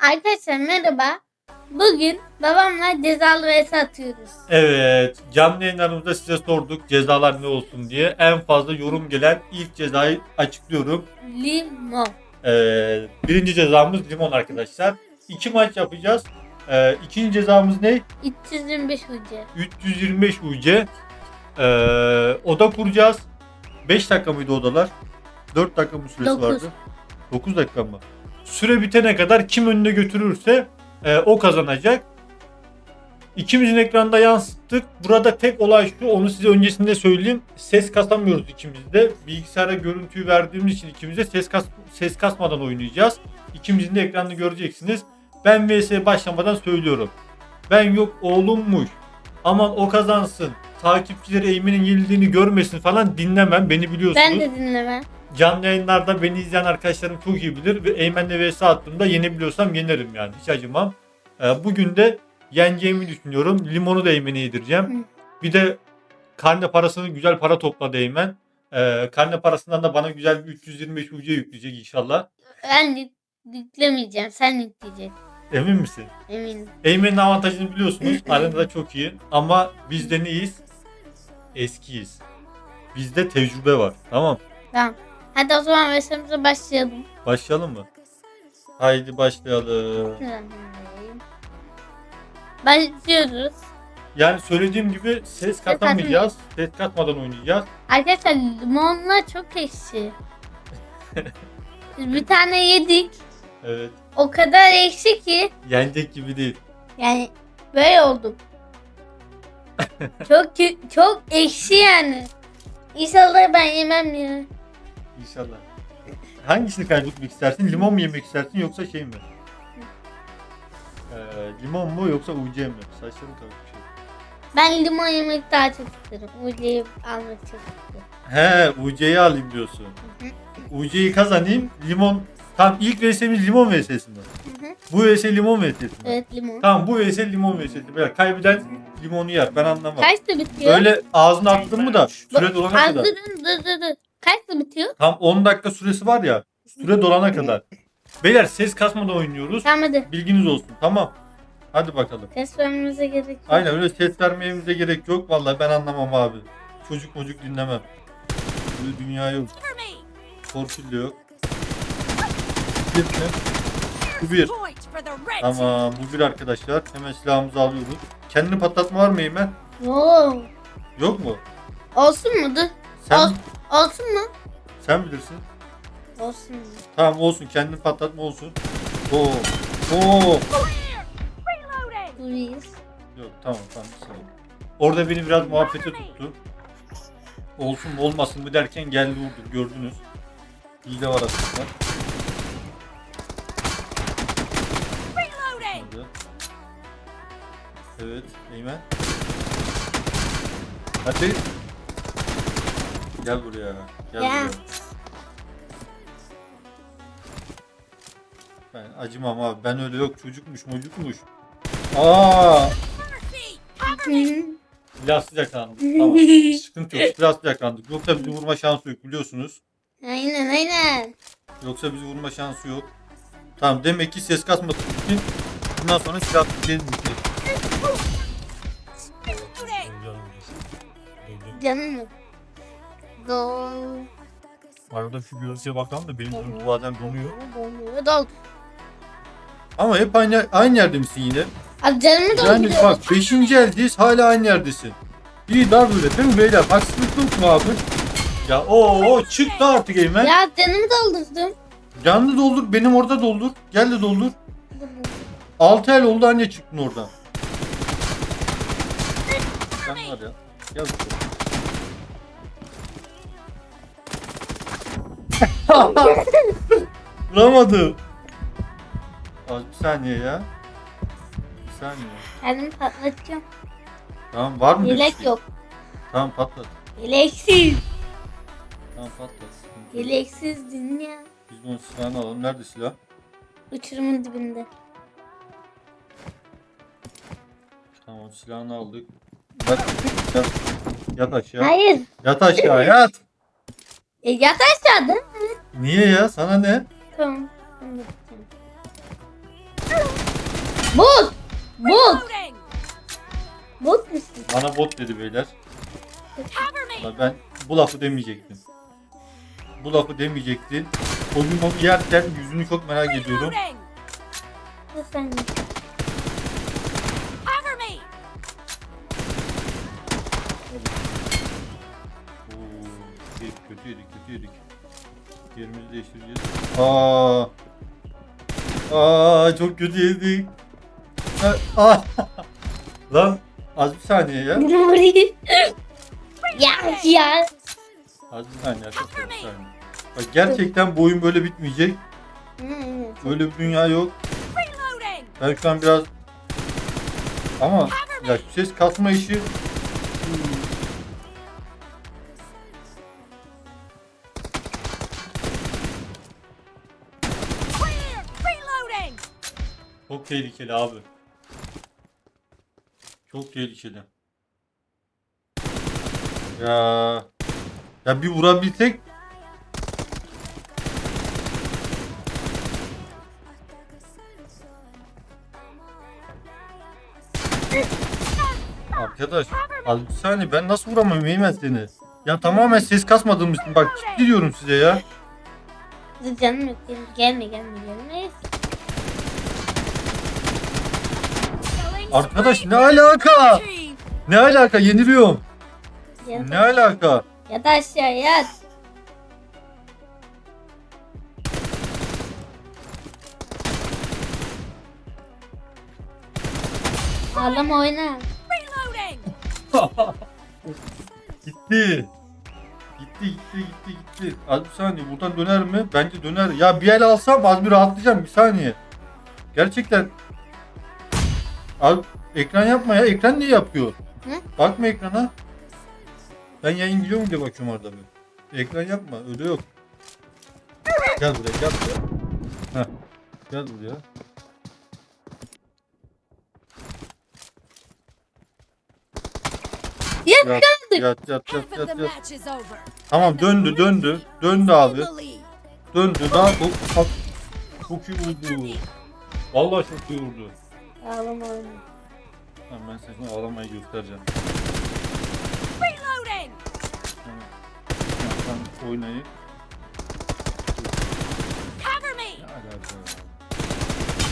Arkadaşlar merhaba. Bugün babamla cezalı vs atıyoruz. Evet, canlı yayınlarımızda size sorduk cezalar ne olsun diye. En fazla yorum gelen ilk cezayı açıklıyorum. Limon. Ee, birinci cezamız limon arkadaşlar. İki maç yapacağız. Ee, ikinci cezamız ne? 325 hoca. 325 UC. Ee, oda kuracağız. 5 dakika mıydı odalar? 4 dakika mı süresi Dokuz. vardı? 9 dakika mı? Süre bitene kadar kim önüne götürürse e, o kazanacak. İkimizin ekranda yansıttık. Burada tek olay şu, onu size öncesinde söyleyeyim. Ses kasamıyoruz ikimiz de. Bilgisayara görüntüyü verdiğimiz için ikimiz de ses, kas ses kasmadan oynayacağız. İkimizin de ekranını göreceksiniz. Ben VS'ye başlamadan söylüyorum. Ben yok oğlummuş. Aman o kazansın. Takipçileri Eymen'in yenildiğini görmesin falan dinlemem. Beni biliyorsunuz. Ben de dinlemem. Canlı yayınlarda beni izleyen arkadaşlarım çok iyi bilir ve Eymen'le vs attığımda yenebiliyorsam yenerim yani. Hiç acımam. Ee, bugün de yeneceğimi düşünüyorum. Limonu da Eymen'e yedireceğim. Bir de karne parasını güzel para topladı Eymen. Ee, karne parasından da bana güzel bir 325 UC yükleyecek inşallah. Ben yük- yüklemeyeceğim. Sen yükleyeceksin. Emin misin? Eminim. Eymen'in avantajını biliyorsunuz. Arenada çok iyi. Ama biz de neyiz? Eskiyiz. Bizde tecrübe var. Tamam. Tamam. Hadi o zaman vs'imize başlayalım. Başlayalım mı? Haydi başlayalım. Başlıyoruz. Yani söylediğim gibi ses katamayacağız. Ses katmadan oynayacağız. Arkadaşlar limonla çok ekşi. Biz bir tane yedik. Evet. O kadar ekşi ki Yenecek gibi değil. yani böyle oldum. çok çok ekşi yani. İnşallah ben yemem ya. İnşallah. Hangisini kaybetmek istersin? Limon mu yemek istersin yoksa şey mi? Ee, limon mu yoksa UC mi? Saçlarım karışmış. Ben limon yemek daha çok isterim. Ucuyu almak çok isterim. He UC'yi alayım diyorsun. UC'yi kazanayım. Limon. Tamam ilk VS'miz limon VS'si mi? Hı hı. Bu VS limon VS'si mi? Evet limon. Tamam bu VS limon VS'si. Böyle kaybeden limonu yer. Ben anlamam. Kaçta bitiyor? Öyle ağzına attın mı da süre dolana kadar. dur dur dur dur. Kaçta bitiyor? Tam 10 dakika süresi var ya. Süre dolana kadar. Beyler ses kasmadan oynuyoruz. Tamam hadi. Bilginiz olsun. Tamam. Hadi bakalım. Test vermemize gerek yok. Aynen öyle ses vermemize gerek yok. Vallahi ben anlamam abi. Çocuk mocuk dinlemem. Böyle dünya yok. Torpil de yok. Bir mi? Bu bir. Tamam bu bir arkadaşlar. Hemen silahımızı alıyoruz. Kendini patlatma var mı Eymen? Oo. Yok mu? Olsun mu? Dur. Sen, Ol- olsun mu? sen bilirsin. Olsun? Tamam olsun kendini patlatma olsun. Oo. Oo. Yok tamam tamam sağ ol. Orada beni biraz muhabbete tuttu. Olsun mu olmasın mı derken geldi vurdu gördünüz. Hile var aslında. Hadi. Evet Eymen. Hadi. Gel buraya. Gel Ya. buraya. Ben acımam abi. Ben öyle yok çocukmuş mocukmuş. Aa! Silahsız yakalandık. Tamam. Sıkıntı yok. Silahsız yakalandık. Yoksa bizi vurma şansı yok biliyorsunuz. aynen aynen. Yoksa bizi vurma şansı yok. Tamam demek ki ses kasmadık için bundan sonra silah tutacağız. Canım mı? Do. Arada şu görüntüye bakalım da benim canım bazen donuyor. Donuyor. Dol. Ama hep aynı, aynı yerde misin yine? Abi canımı Yani dolduruyor. bak 5. eldeyiz hala aynı yerdesin. İyi dar böyle değil mi beyler? Haksızlık yok mu abi? Ya o çıktı artık Eymen. Ya canımı doldurdum. Canlı doldur benim orada doldur. Gel de doldur. 6 el oldu anne çıktın oradan. Sen var ya. Gel Vuramadım. Az bir saniye ya. Bir saniye. Kendimi patlatacağım. Tamam var mı? Yelek yok. Tamam patlat. Yeleksiz. Tamam patlat. Sıkıntı yok. Yeleksiz dünya. Biz bunun silahını alalım. Nerede silah? Uçurumun dibinde. Tamam silahını aldık. Bak yat, yat aşağı. Hayır. Yat aşağı yat. E, yat aşağıda. Niye ya? Sana ne? Tamam. Bot. Bot. Bot musun? Bana bot dedi beyler. Ulan Ben bu lafı demeyecektim. Bu lafı demeyecektin. O gün onu yerken yüzünü çok merak ediyorum. Reloading. Değiştireceğiz. Aa. Aa, çok kötü yedik. Aa. Lan az bir saniye ya. Ya ya. Az bir saniye arkadaşlar. bir saniye. Bak gerçekten bu oyun böyle bitmeyecek. Hmm. Böyle bir dünya yok. Ben şu an biraz ama ya ses kasma işi tehlikeli abi. Çok tehlikeli. Ya ya bir vurabilsek Arkadaş az bir saniye ben nasıl vuramam Eymen seni? Ya tamamen ses kasmadığım için bak ciddi diyorum size ya. Canım yok. Gelme gelme gelme. Arkadaş ne alaka? Ne alaka yeniliyorum. Ne alaka? Ya da aşağı yat. Ağlama oyna. Gitti. Gitti gitti gitti gitti. Az bir saniye buradan döner mi? Bence döner. Ya bir el alsam az bir rahatlayacağım bir saniye. Gerçekten. Abi ekran yapma ya. Ekran niye yapıyor? Hı? Bakma ekrana. Ben yayın gidiyor mu diye bakıyorum orada bir. Ekran yapma. Öyle yok. Gel buraya gel buraya. Heh. Gel buraya. Yat Yat yat yat yat yat. Tamam döndü döndü. Döndü abi. Döndü daha çok, çok iyi vurdu. Vallahi çok iyi vurdu. Ağlama oyna. Tamam ben şimdi ağlamayı göstereceğim. Reloading. Tamam. Sen oynayı. Cover me.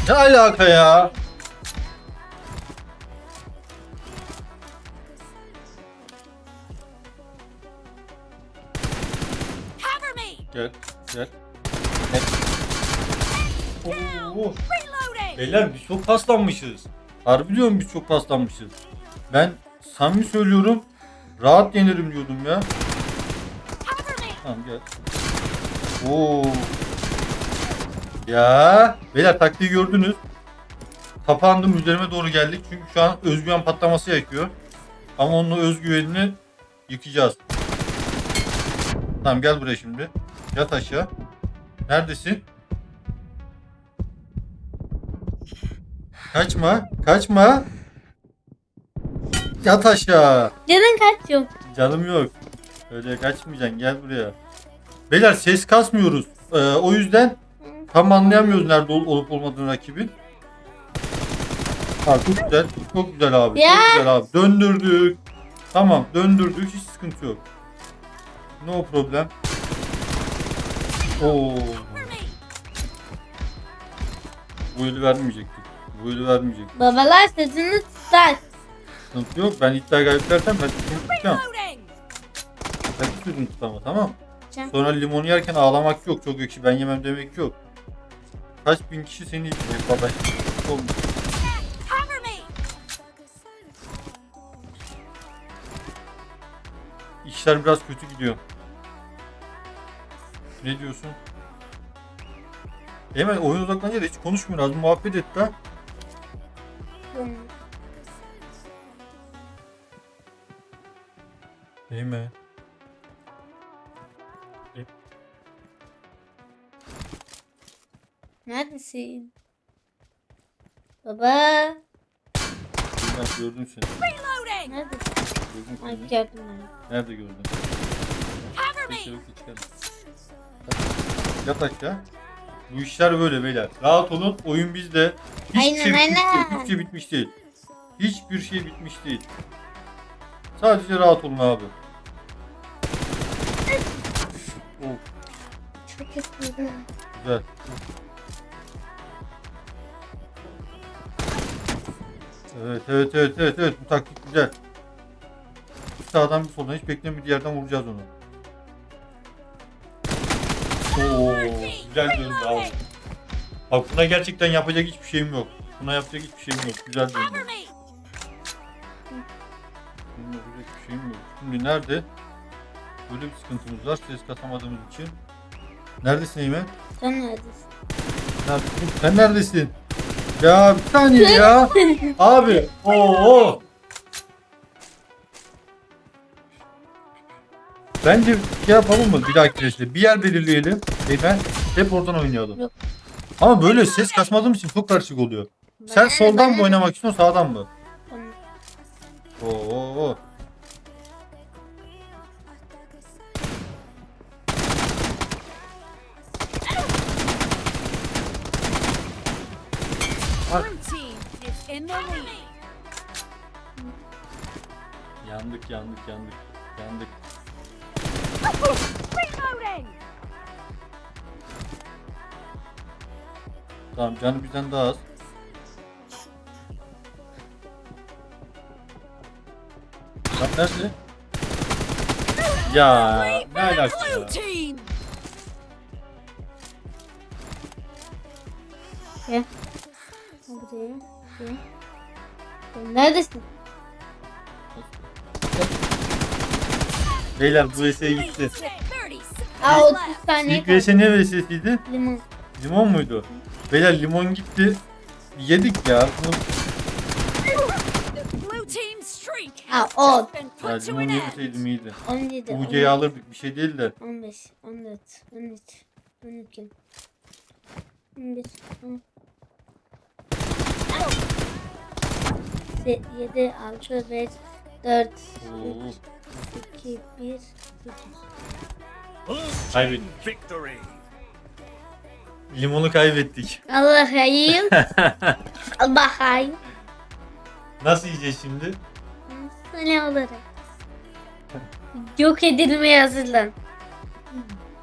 Ne alaka ya? Gel gel. Gel. Oo. Beyler biz çok paslanmışız. Harbi diyorum biz çok paslanmışız. Ben samimi söylüyorum rahat yenirim diyordum ya. Tamam gel. Oo. Ya. Beyler taktiği gördünüz. Kapandım üzerime doğru geldik. Çünkü şu an özgüven patlaması yakıyor. Ama onun özgüvenini yıkacağız. Tamam gel buraya şimdi. Yat aşağı. Neredesin? Kaçma. Kaçma. Yat aşağı. Canın kaç yok. Canım yok. Öyle kaçmayacaksın gel buraya. Beyler ses kasmıyoruz. Ee, o yüzden tam anlayamıyoruz nerede ol- olup olmadığını rakibin. Ha, çok güzel. Çok güzel abi. Ya. Çok güzel abi. Döndürdük. Tamam döndürdük. Hiç sıkıntı yok. No problem. Oo. Bu eli vermeyecektik. Bu eli vermeyecektik. Babalar sesini tutar. Sıkıntı yok. Ben iddia kaybedersem ben sözümü tutacağım. Reloading. Ben sözümü tut ama tamam. Can. Sonra limonu yerken ağlamak yok. Çok ekşi ben yemem demek yok. Kaç bin kişi seni izliyor baba. Me. İşler biraz kötü gidiyor. Ne diyorsun? Hemen oyun odaklanınca da hiç konuşmuyor. Az muhabbet et lan. Hmm. Değil mi? Neredesin? Baba. Ben gördüm seni. Neredesin? Gördüm Ay gördüm. Nerede gördün? Cover me. Yat aşağı. Bu işler böyle beyler. Rahat olun. Oyun bizde. Hiçbir Aynen, şey bitmiş değil. aynen. Hiçbir şey bitmiş değil. Hiçbir şey bitmiş değil. Sadece rahat olun abi. Of, Çok istedim. güzel. Evet evet evet evet evet bu taktik güzel. Bir sağdan bir soldan hiç beklemediği yerden vuracağız onu. Güzel döndü abi. Bak buna gerçekten yapacak hiçbir şeyim yok. Buna yapacak hiçbir şeyim yok. Güzel döndü. Benim yapacak bir şeyim yok. Şimdi nerede? Böyle bir sıkıntımız var. Ses katamadığımız için. Neredesin Eymen? Sen neredesin? Neredesin? Sen neredesin? Ya bir saniye ya. Abi. Oo. Bence şey yapalım mı bir dahaki süreçte? Bir yer belirleyelim. Eymen hep oradan oynayalım. Yok. Ama böyle ses kasmadığım için çok karışık oluyor. Sen soldan mı oynamak istiyorsun sağdan mı? Oo. Lead. Yandık yandık yandık. Yandık. Reloading. Tamam canı bizden daha az. Lan nerede? Ya ne alaka Blue ya? team. Gel. Buraya. Gel. Sen neredesin? Beyler bu VS'ye gitti. 30 Aa 30 left. saniye İlk. VS ne VS'siydi? Limon. Limon muydu? Beyler limon gitti. Yedik ya. Bunu... Just been Ya put to limon yemeseydim iyiydi. 17. UC'yi alırdık bir şey değil de. 15, 14, 13, 12, 15, 10, 7, 6, 5, 4, Oo. 3, 2, 1, 0. Kaybettik. Limonu kaybettik. Allah hayır. Allah hayır. Nasıl yiyeceğiz şimdi? Ne olarak? Yok edilmeye hazırlan.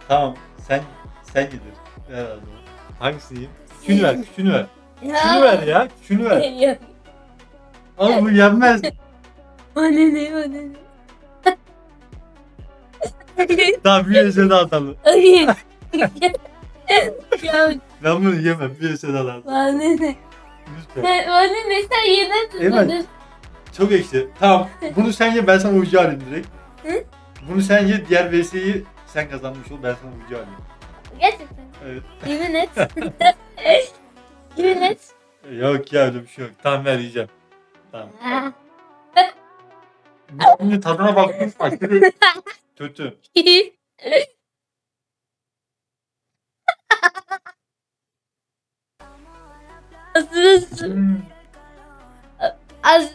Tamam sen sen yedir. Herhalde. Hangisini yiyeyim? Küçüğünü ver, küçüğünü ver. Küçüğünü ver ya, küçüğünü ver. Yok. Ama bu yenmez. O ne ne o ne ne. Tamam bir VS daha atalım. Hayır. ya Ben bunu yemem, bir daha atalım. bana ne? Lütfen. Ben- Bana ne sen yedin Evet. Çok ekşi. Tamam, bunu sen ye, ben sana ucu alayım direkt. Hı? Bunu sen ye, diğer VS'yi sen kazanmış ol, ben sana ucu alayım. Gerçekten. Evet. Yemin et. Yemin et. Yok ya öyle bir şey yok. Tamam ver yiyeceğim. Tamam. Şimdi tadına baktım, aşırı kötü. Az.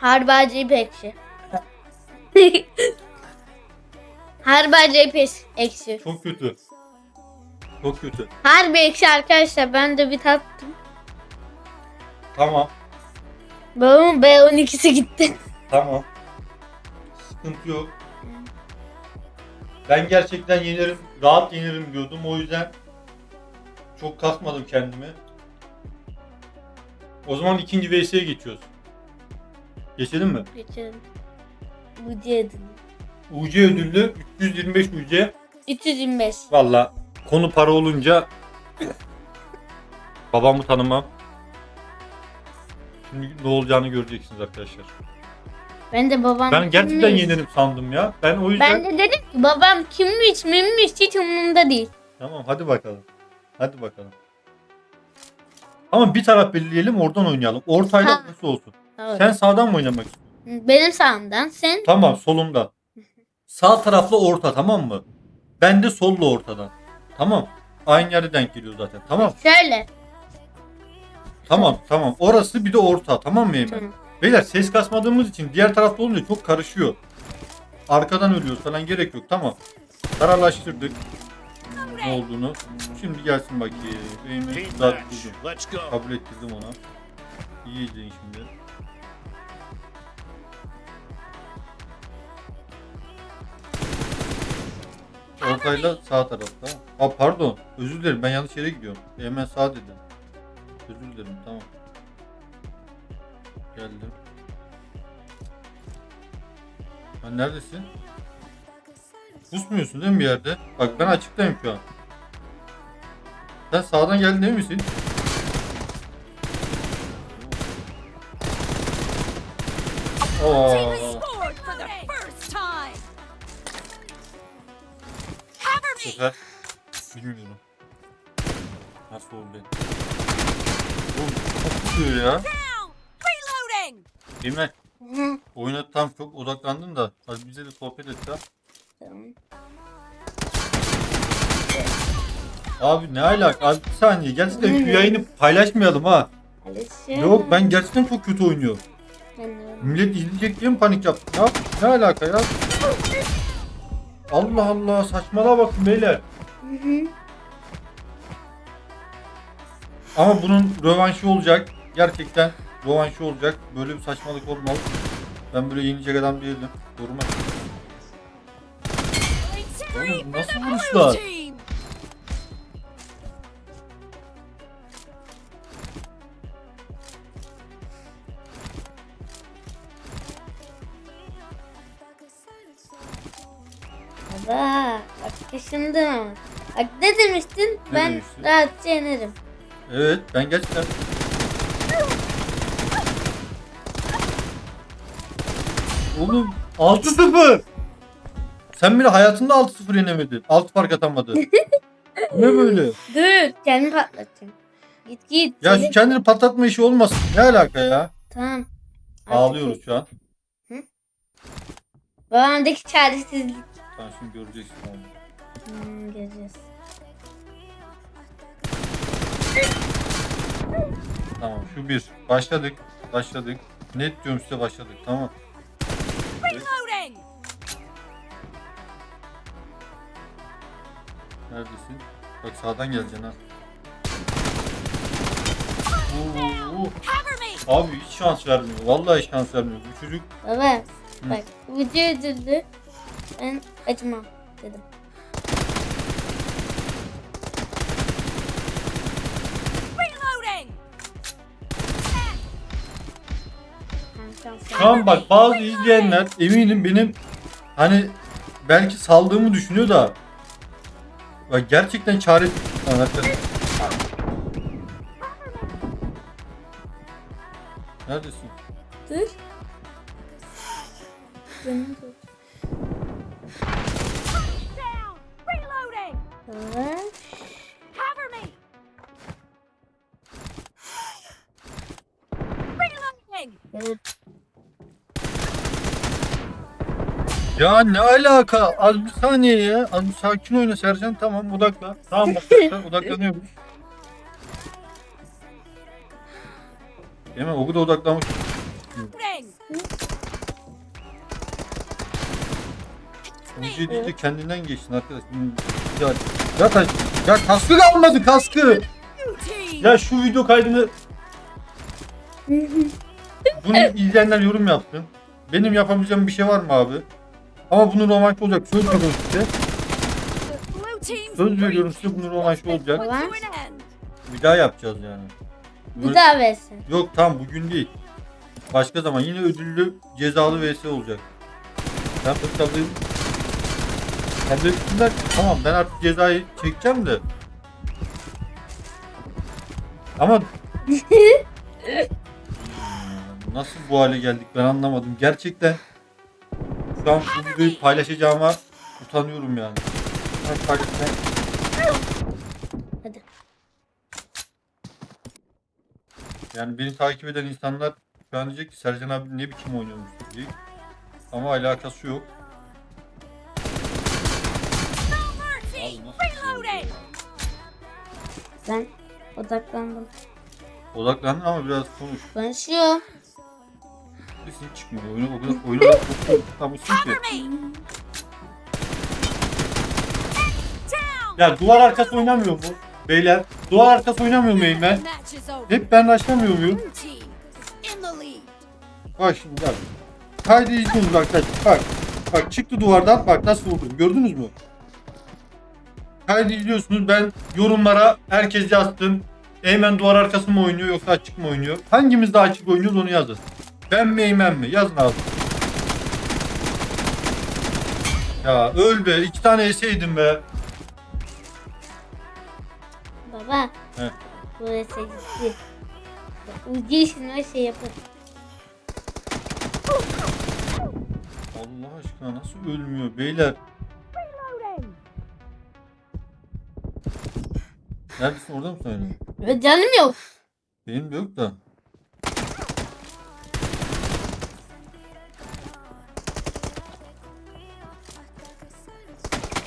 Harbi acayip ekşi. Harbi acayip es- ekşi. Çok kötü. Çok kötü. Harbi ekşi arkadaşlar. Ben de bir tattım. Tamam. Babamın B12'si gitti. Tamam. Sıkıntı yok. Ben gerçekten yenerim, rahat yenerim diyordum. O yüzden çok kasmadım kendimi. O zaman ikinci VS'ye geçiyoruz. Geçelim mi? Geçelim. Bu diyedin. UC ödüllü 325 UC. 325. Valla konu para olunca babamı tanımam. Şimdi ne olacağını göreceksiniz arkadaşlar. Ben de babam Ben gerçekten kimmiş? sandım ya. Ben o yüzden... Ben de dedim ki babam kimmiş mimmiş hiç umurumda değil. Tamam hadi bakalım. Hadi bakalım. Ama bir taraf belirleyelim oradan oynayalım. Ortayla Ha. nasıl olsun? Doğru. Sen sağdan mı oynamak istiyorsun? Benim sağımdan sen Tamam solumdan. Sağ tarafla orta tamam mı? Ben de solla ortadan. Tamam. Aynı yerde denk geliyor zaten. Tamam. şöyle. Tamam tamam. Orası bir de orta. Tamam mı Eymen? Tamam. Beyler ses kasmadığımız için diğer tarafta olunca çok karışıyor. Arkadan ölüyoruz falan gerek yok. Tamam. Kararlaştırdık. Ne olduğunu. Şimdi gelsin bakayım. Benim. Let's go. Kabul ettirdim ona. İzleyin şimdi. Ortayla sağ tarafta. Aa pardon. Özür dilerim ben yanlış yere gidiyorum. Hemen sağ dedim. Özür dilerim tamam. Geldim. Ha neredesin? Pusmuyorsun değil mi bir yerde? Bak ben açıktayım şu an. Sen sağdan geldin değil misin? Me. sefer bilmiyorum. Nasıl oldu? Oğlum çok tutuyor ya. Hı, oyuna tam çok odaklandın da hadi bize de sohbet et ya. Abi ne alaka? Abi bir saniye gerçekten şu yayını paylaşmayalım ha. Alışıyor. Yok ben gerçekten çok kötü oynuyor. Sanıyorum. Millet izleyecek diye mi panik yaptı? Ne, yap- ne alaka ya? Allah Allah saçmalığa bakın beyler. Hı hı. Ama bunun rövanşı olacak. Gerçekten rövanşı olacak. Böyle bir saçmalık olmaz. Ben böyle yenilecek adam değilim. Victory For nasıl vuruşlar? Baba bak kaşındım ama. Bak ne demiştin? Ne ben demiştin? rahatça yenerim. Evet ben gerçekten Oğlum 6-0 Sen bile hayatında 6-0 yenemedin. 6 fark atamadın. ne böyle? Dur kendimi patlatacağım. Git git. Ya şu kendini patlatma işi olmasın. Ne alaka ya? Tamam. Artık Ağlıyoruz şu an. Babamdaki çaresizlik. Sen şimdi göreceksin onu. Hmm, göreceğiz. Tamam şu bir. Başladık. Başladık. Net diyorum size başladık. Tamam. Neredesin? Bak sağdan geleceksin ha. Oo. Abi hiç şans vermiyor. Vallahi şans vermiyor. Bu çocuk Baba bak video üzüldü. Ben acımam dedim. Şans şu an bak bazı izleyenler eminim benim hani belki saldığımı düşünüyor da bak gerçekten çare anahtarı. Neredesin? Dur. Canım dur. Reloading. Evet. Ya ne alaka? Az bir saniye ya. Az bir sakin oyna Sercan. Tamam odaklan. Tamam odaklan. Odaklanıyoruz. Hemen o kadar odaklanmış. Önce değil de kendinden geçsin arkadaş. Ya, ya, taş- ya kaskı kalmadı kaskı. Ya şu video kaydını bunu izleyenler yorum yapsın. Benim yapabileceğim bir şey var mı abi? Ama bunun romantik olacak. Söz veriyorum size. Söz veriyorum size bunun romantik olacak. Bir daha yapacağız yani. Bir daha versin. Yok tam bugün değil. Başka zaman yine ödüllü cezalı vs olacak. Ben bu tabii kabul etsinler. Tamam ben artık cezayı çekeceğim de. Ama nasıl bu hale geldik ben anlamadım. Gerçekten şu an bu videoyu paylaşacağıma utanıyorum yani. Ben paylaşmam. Hadi. Yani beni takip eden insanlar şu an diyecek ki Sercan abi ne biçim oynuyormuş diyecek. Ama alakası yok. Abi nasıl şey. Ben odaklandım. Odaklandın ama biraz konuş. Sesin çıkmıyor. Oyunu o kadar oyuna çok tutamışsın ki. Cover me. Down. Ya duvar arkası oynamıyor mu? Beyler duvar arkası oynamıyor mu Eymen? Match is over. Hep ben başlamıyor muyum? Bak şimdi bak. Kaydı izliyoruz arkadaşlar. Bak. Bak çıktı duvardan bak nasıl vurdum gördünüz mü? Kaydı izliyorsunuz ben yorumlara herkes yazsın. Eymen duvar arkası mı oynuyor yoksa açık mı oynuyor? Hangimiz daha açık oynuyoruz onu yazın. Ben mi Eymen mi? Yazın abi. Ya öl be iki tane eseydim be. Baba. He. Burası gitti. Ucu işini o şey yapar. Allah aşkına nasıl ölmüyor beyler? Neredesin orada mısın öyle? Ve Canım yok. Benim de yok da.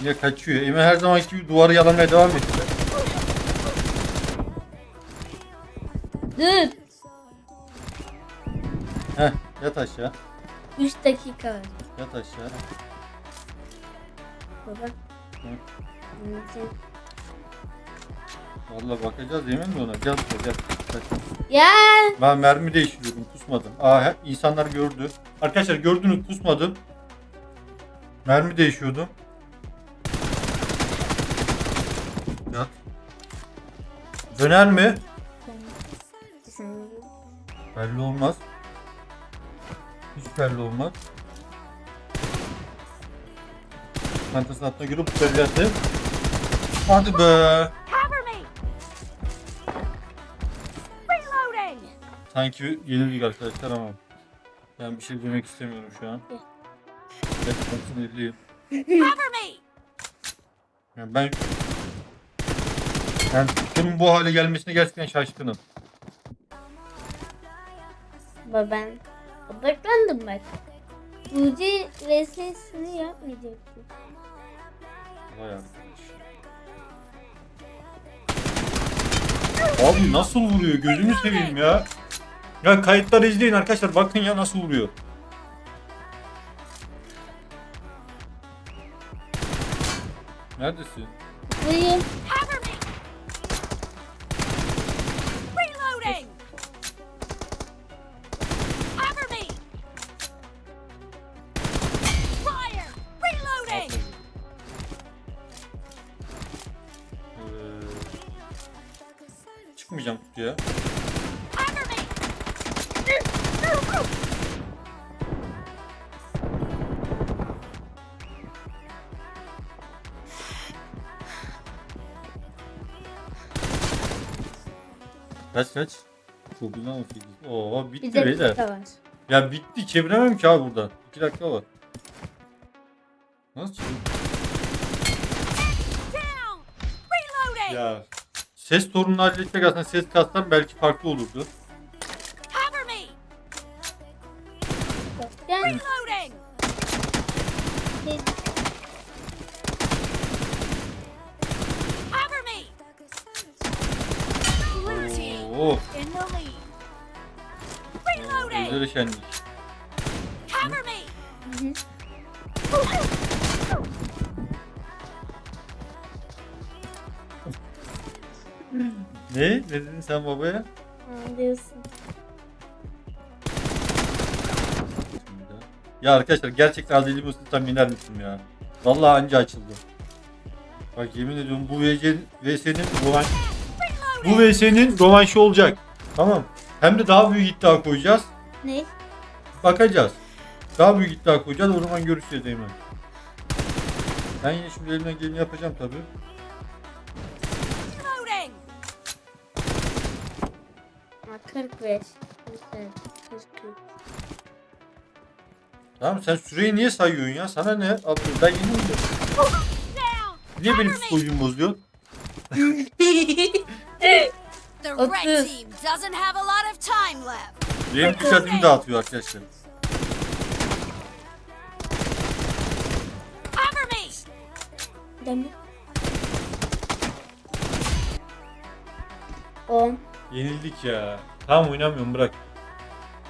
Yine kaçıyor. Eme her zamanki gibi duvarı yalamaya devam ediyor. Dur. Heh yat aşağı. 3 dakika var. Yat aşağı. Baba. Vallahi bakacağız yemin mi ona? Gel buraya gel. Ya Ben mermi değiştiriyordum pusmadım. Aa insanlar gördü. Arkadaşlar gördünüz pusmadım. Mermi değişiyordum. Döner mi? Belli olmaz. Hiç belli olmaz. Fantasy altına girip belirlerse. Hadi be. Sanki yenildik arkadaşlar ama. Ben bir şey demek istemiyorum şu an. Gerçekten sinirliyim. Cover me. Yani ben ben bunun bu hale gelmesine gerçekten şaşkınım. baba ben odaklandım bak. Ucu resmini yapmayacaktım. Vay arkadaş. Abi nasıl vuruyor? Gözünü seveyim ya. Ya kayıtları izleyin arkadaşlar. Bakın ya nasıl vuruyor. Neredesin? Buyur. Kaç kaç? 9'dan 18. Oo Bir bitti de beyler. dakika var. Ya bitti çeviremem ki abi buradan. 2 dakika var. Nasıl çevir- Down. Reloading. Ya ses sorununu halledecek aslında ses katsam belki farklı olurdu. Şenlik. Cover me. Ne? Ne dedin sen babaya? Ha, diyorsun. Ya arkadaşlar gerçekten Azeli Muslim'den iner misin ya? Vallahi anca açıldı. Bak yemin ediyorum bu VC VS'nin rövanş bu VS'nin rövanşı olacak. Tamam. Hem de daha büyük iddia koyacağız. Ne? Bakacağız. Daha büyük iddia koyacağız. O zaman görüşeceğiz Eymen. Ben yine şimdi elimden geleni yapacağım tabii. Reloading. Ha, 45. Güzel. 43. Tamam sen süreyi niye sayıyorsun ya? Sana ne? Abi ben yeni? Down. Niye benim psikolojimi bozuyorsun? The red team doesn't have a lot of time left. Benim dikkatimi dağıtıyor arkadaşlar. Demir. 10. Yenildik ya. Tamam oynamıyorum bırak.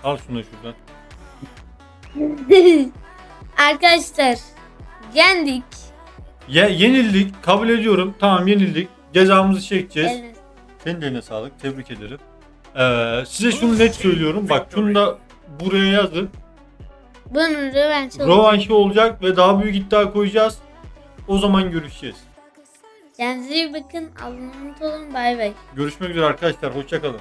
Al şunu şuradan. Arkadaşlar yendik. Ye, yenildik. Kabul ediyorum. Tamam yenildik. Cezamızı çekeceğiz. Eline Senin de eline sağlık. Tebrik ederim. Ee, size şunu net söylüyorum. Bak şunu da buraya yazın. Bunun rövanşı olacak. Rovanşı olacak ve daha büyük iddia koyacağız. O zaman görüşeceğiz. Kendinize iyi bakın. Allah'a emanet olun. Bay bay. Görüşmek üzere arkadaşlar. Hoşçakalın.